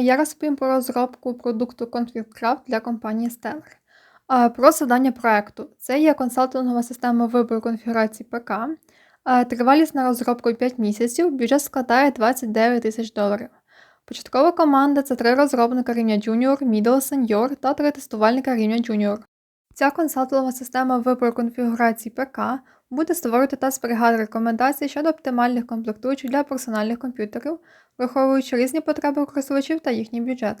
Я розповім про розробку продукту ConfigCraft для компанії Stellar. Про завдання проекту. Це є консалтингова система вибору конфігурації ПК. Тривалість на розробку 5 місяців, бюджет складає 29 тисяч доларів. Початкова команда це три розробника рівня Junior, Middle, Senior та три тестувальника рівня Junior. Ця консалтингова система вибору конфігурації ПК буде створювати та зберігати рекомендації щодо оптимальних комплектуючих для персональних комп'ютерів, враховуючи різні потреби користувачів та їхній бюджет.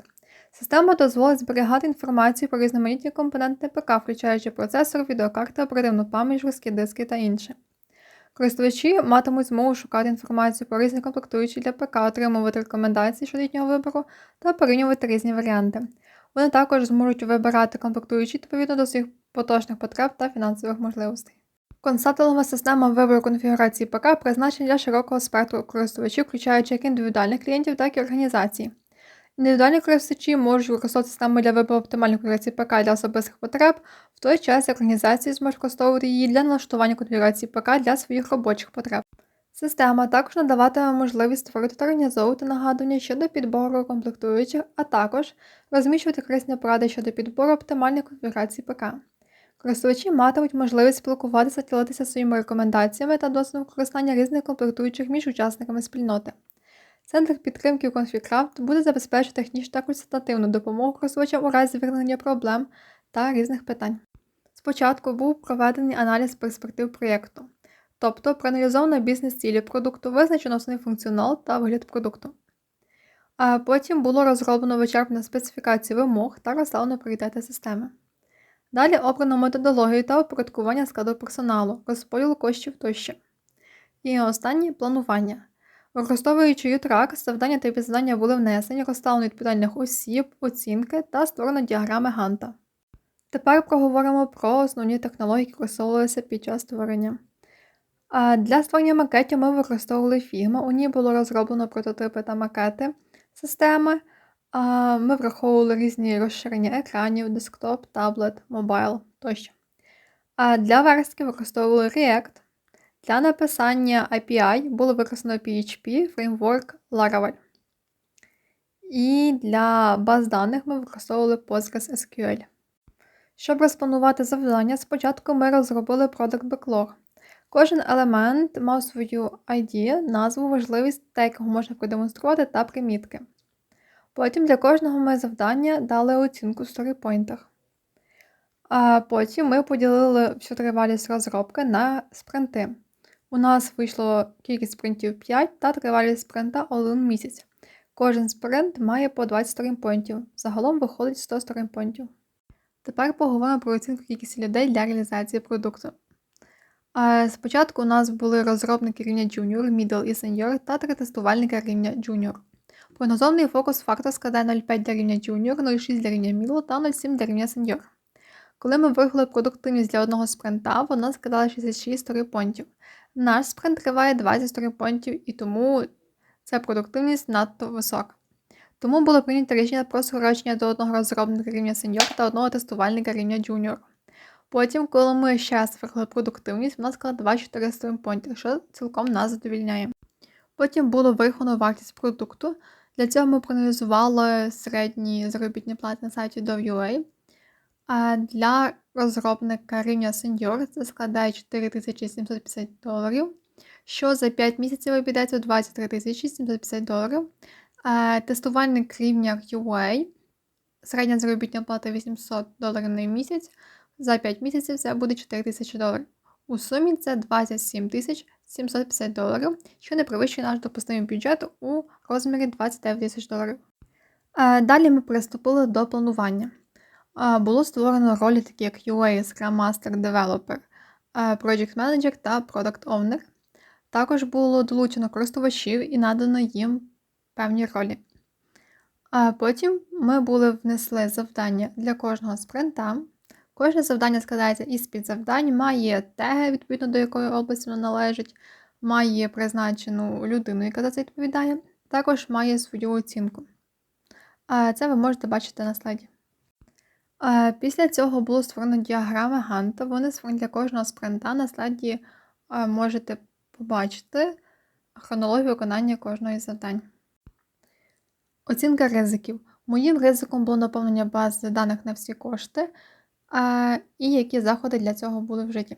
Система дозволить зберігати інформацію про різноманітні компоненти ПК, включаючи процесор, відеокарти, оперативну пам'ять, жорсткі диски та інше. Користувачі матимуть змогу шукати інформацію про різні комплектуючі для ПК, отримувати рекомендації щодо їхнього вибору та порівнювати різні варіанти. Вони також зможуть вибирати комплектуючі відповідно до своїх поточних потреб та фінансових можливостей. Консалтингова система вибору конфігурації ПК призначена для широкого спектру користувачів, включаючи як індивідуальних клієнтів, так і організацій. Індивідуальні користувачі можуть використовувати систему для вибору оптимальної конфігурації ПК для особистих потреб, в той час як організації зможуть використовувати її для налаштування конфігурації ПК для своїх робочих потреб. Система також надаватиме можливість створити та організовувати нагадування щодо підбору комплектуючих, а також розміщувати корисні поради щодо підбору оптимальної конфігурації ПК. Користувачі матимуть можливість спілкуватися ділитися своїми рекомендаціями та досвідом використання різних комплектуючих між учасниками спільноти. Центр підтримки ConfigCraft буде забезпечувати технічну та консультативну допомогу користувачам у разі виникнення проблем та різних питань. Спочатку був проведений аналіз перспектив проєкту, тобто проаналізовано бізнес-цілі продукту, визначено основний функціонал та вигляд продукту. А потім було розроблено вичерпну специфікацію вимог та розставлено пріоритети системи. Далі обрано методологію та оподаткування складу персоналу, розподіл коштів тощо. І останнє планування. Використовуючи UTRAC, завдання та підзадання були внесені, розставлено відповідальних осіб, оцінки та створено діаграми Ганта. Тепер проговоримо про основні технології, які використовувалися під час створення. Для створення макетів ми використовували Figma, у ній було розроблено прототипи та макети системи. Ми враховували різні розширення екранів, десктоп, таблет, мобайл тощо. А Для верстки використовували React. Для написання API було використано PHP, фреймворк Laravel. І для баз даних ми використовували PostgreSQL. Щоб розпланувати завдання, спочатку ми розробили Product Backlog. Кожен елемент мав свою ID, назву, важливість та як його можна продемонструвати та примітки. Потім для кожного ми завдання дали оцінку в сторіпойнтах. А потім ми поділили всю тривалість розробки на спринти. У нас вийшло кількість спринтів 5 та тривалість спринта 1 місяць. Кожен спринт має по 20 сторінпойнтів. Загалом виходить 100 сторінпойнтів. Тепер поговоримо про оцінку кількості людей для реалізації продукту. Спочатку у нас були розробники рівня Junior, Middle і Senior та три тестувальника рівня Junior. Прогнозований фокус фактор складає 0,5 для рівня Junior, 0,6 для рівня Middle та 0,7 для рівня Senior. Коли ми виграли продуктивність для одного спринта, вона складала 66 сторіпонтів. Наш спринт триває 20 сторіпонтів і тому ця продуктивність надто висока. Тому було прийнято рішення про скорочення до одного розробника рівня Senior та одного тестувальника рівня Junior. Потім, коли ми ще раз виграли продуктивність, вона склала 24 сторіпонти, що цілком нас задовільняє. Потім було вираховано вартість продукту. Для цього ми проаналізували середні заробітні плати на сайті Dove.ua. А для розробника рівня Senior це складає 4750 доларів, що за 5 місяців обійдеться 23 750 доларів. Тестувальник рівня QA, середня заробітна плата 800 доларів на місяць. За 5 місяців це буде 4000 доларів. У сумі це 27 750 доларів, що не перевищує наш допустимий бюджет у розмірі 29 тисяч доларів. Далі ми приступили до планування. Було створено ролі, такі як UA, Scrum Master, Developer, Project Manager та Product Owner. Також було долучено користувачів і надано їм певні ролі. Потім ми були внесли завдання для кожного спринта. Кожне завдання складається із підзавдань, має теги, відповідно до якої області воно належить, має призначену людину, яка за це відповідає, також має свою оцінку. Це ви можете бачити на слайді. Після цього було створено діаграми Ганта. Вони створені для кожного спринта. На слайді можете побачити хронологію виконання кожного із завдань. Оцінка ризиків. Моїм ризиком було наповнення бази даних на всі кошти, і які заходи для цього були вжиті.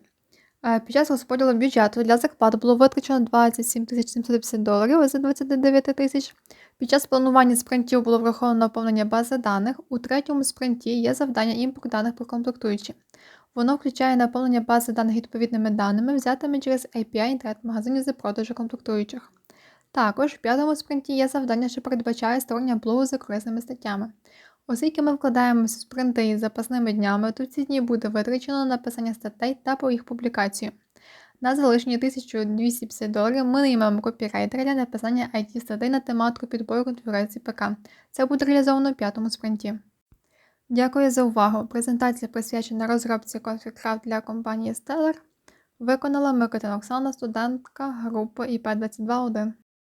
Під час розподілу бюджету для зарплат було витрачено 27 750 доларів з 29 тисяч. Під час планування спринтів було враховано наповнення бази даних. У третьому спринті є завдання імпорт даних про комплектуючі. Воно включає наповнення бази даних відповідними даними, взятими через API інтернет-магазинів за продажу комплектуючих. Також в п'ятому спринті є завдання, що передбачає створення блогу за корисними статтями. Оскільки ми вкладаємося в спринти із запасними днями, то ці дні буде витрачено на написання статей та по їх публікацію. На залишені 1250 доларів ми наймемо копірайтера для написання it статей на тематику підбору конфігурації ПК. Це буде реалізовано в п'ятому спринті. Дякую за увагу. Презентація присвячена розробці ConfigCraft для компанії Stellar. Виконала Микитина Оксана, студентка групи ІП 221